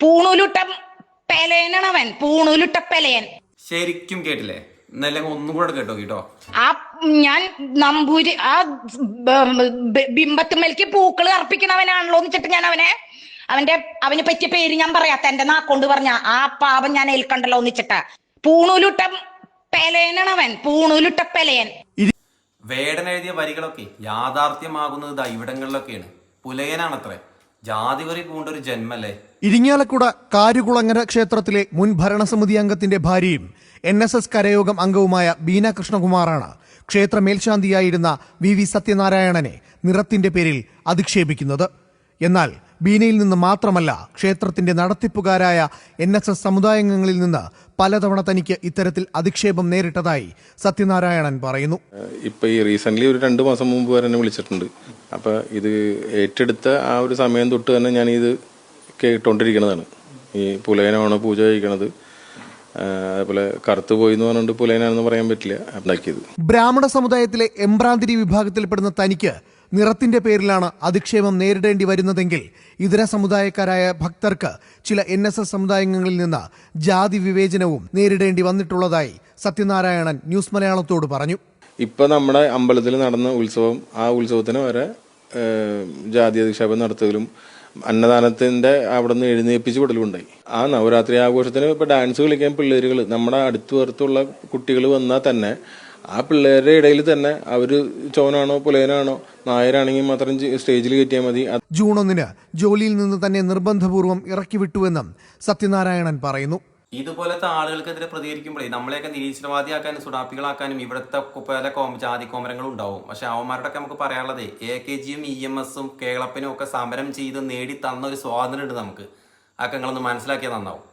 പൂണൂലുട്ട പെലയനാണവൻ പൂണൂലുട്ട പെലയൻ ശരിക്കും കേട്ടില്ലേ? ഇന്നലെ ഒന്നും കൂടെ കേട്ടോ കേട്ടോ. ആ ഞാൻ നമ്പൂരി ആ ബിംബത്തുമ്മലേക്ക് പൂക്കൾ അർപ്പിക്കണവനാണല്ലോ എന്ന് വെച്ചിട്ട് ഞാൻ അവനെ അവന്റെ അവന് പറ്റിയ പേര് ഞാൻ പറയാത്ത എന്റെ നാക്കൊണ്ട് പറഞ്ഞ ആ പാപം ഞാൻ ഏൽക്കണ്ടല്ലോ ഒന്നിച്ചിട്ട് പൂണൂലുട്ട പെലയനാണവൻ പൂണൂലുട്ട പെലയൻ വേടൻ എഴുതിയ വരികളൊക്കെ യാഥാർത്ഥ്യമാകുന്നത് ഇവിടങ്ങളിലൊക്കെയാണ്. പുലയനാണത്രേ. ജാതിവറി പൂണ്ട ഒരു ജന്മല്ലേ? ഇരിങ്ങാലക്കുട കാരുകുളങ്ങര ക്ഷേത്രത്തിലെ മുൻ ഭരണസമിതി അംഗത്തിന്റെ ഭാര്യയും എൻ എസ് എസ് കരയോഗം അംഗവുമായ ബീന കൃഷ്ണകുമാറാണ് ക്ഷേത്ര മേൽശാന്തിയായിരുന്ന വി വി സത്യനാരായണനെ നിറത്തിന്റെ പേരിൽ അധിക്ഷേപിക്കുന്നത്. എന്നാൽ ബീനയിൽ നിന്ന് മാത്രമല്ല ക്ഷേത്രത്തിന്റെ നടത്തിപ്പുകാരായ എൻ എസ് എസ് സമുദായാംഗങ്ങളിൽ നിന്ന് പലതവണ തനിക്ക് ഇത്തരത്തിൽ അധിക്ഷേപം നേരിട്ടതായി സത്യനാരായണൻ പറയുന്നു. ഇപ്പൊ ഈ റീസെന്റ് ഒരു രണ്ട് മാസം മുമ്പ് വരെ എന്നെ വിളിച്ചിട്ടുണ്ട്. അപ്പൊ ഇത് ഏറ്റെടുത്ത ആ ഒരു സമയം തൊട്ട് തന്നെ ഞാൻ ഇത് കേട്ടോണ്ടിരിക്കുന്നതാണ്. ഈ പുലയനാണ് പൂജ കഴിക്കണത്. അതുപോലെ കറുത്തു പോയി എന്ന് പറഞ്ഞുകൊണ്ട് പുലയനാണെന്ന് പറയാൻ പറ്റില്ല. ഉണ്ടാക്കിയത് ബ്രാഹ്മണ സമുദായത്തിലെ എംബ്രാന്തിരി വിഭാഗത്തിൽപ്പെടുന്ന തനിക്ക് നിറത്തിന്റെ പേരിലാണ് അധിക്ഷേപം നേരിടേണ്ടി വരുന്നതെങ്കിൽ ഇതര സമുദായക്കാരായ ഭക്തർക്ക് ചില എൻ എസ് എസ് സമുദായങ്ങളിൽ നിന്ന് ജാതി വിവേചനവും നേരിടേണ്ടി വന്നിട്ടുള്ളതായി സത്യനാരായണൻ ന്യൂസ് മലയാളത്തോട് പറഞ്ഞു. ഇപ്പൊ നമ്മുടെ അമ്പലത്തിൽ നടന്ന ഉത്സവം ആ ഉത്സവത്തിന് വരെ ജാതി അധിക്ഷേപം നടത്തുകയും അന്നദാനത്തിന്റെ അവിടെ നിന്ന് എഴുന്നേൽപ്പിച്ച് വിടലുണ്ടായി ആ നവരാത്രി ആഘോഷത്തിന് ഇപ്പൊ ഡാൻസ് കളിക്കാൻ പിള്ളേരുകൾ നമ്മുടെ അടുത്തു പുറത്തുള്ള കുട്ടികൾ വന്നാൽ തന്നെ ആ പിള്ളേരുടെ ഇടയിൽ തന്നെ അവർ ചോനാണോ പുലയനാണോ നായരാണെങ്കിൽ മാത്രം സ്റ്റേജിൽ കയറ്റിയാൽ മതി. ജൂൺ ഒന്നിന് ജോലിയിൽ നിന്ന് തന്നെ നിർബന്ധപൂർവം ഇറക്കിവിട്ടുവെന്നും സത്യനാരായണൻ പറയുന്നു. ഇതുപോലത്തെ ആളുകൾക്കെതിരെ പ്രതികരിക്കുമ്പോഴേ നമ്മളെയൊക്കെ നിരീശ്വരവാദിയാക്കാനും സുഡാപ്പികളാക്കാനും ഇവിടുത്തെ പല കോം ജാതി കോമരങ്ങളും ഉണ്ടാവും. പക്ഷെ അവന്മാരുടെ ഒക്കെ നമുക്ക് പറയാനുള്ളത് എ കെ ജിയും ഇ എം എസും കേളപ്പനും ഒക്കെ സമരം ചെയ്ത് നേടി തന്ന ഒരു സ്വാതന്ത്ര്യം ഉണ്ട് നമുക്ക്. അതൊക്കെ നിങ്ങളൊന്ന് മനസ്സിലാക്കിയാൽ നന്നാവും.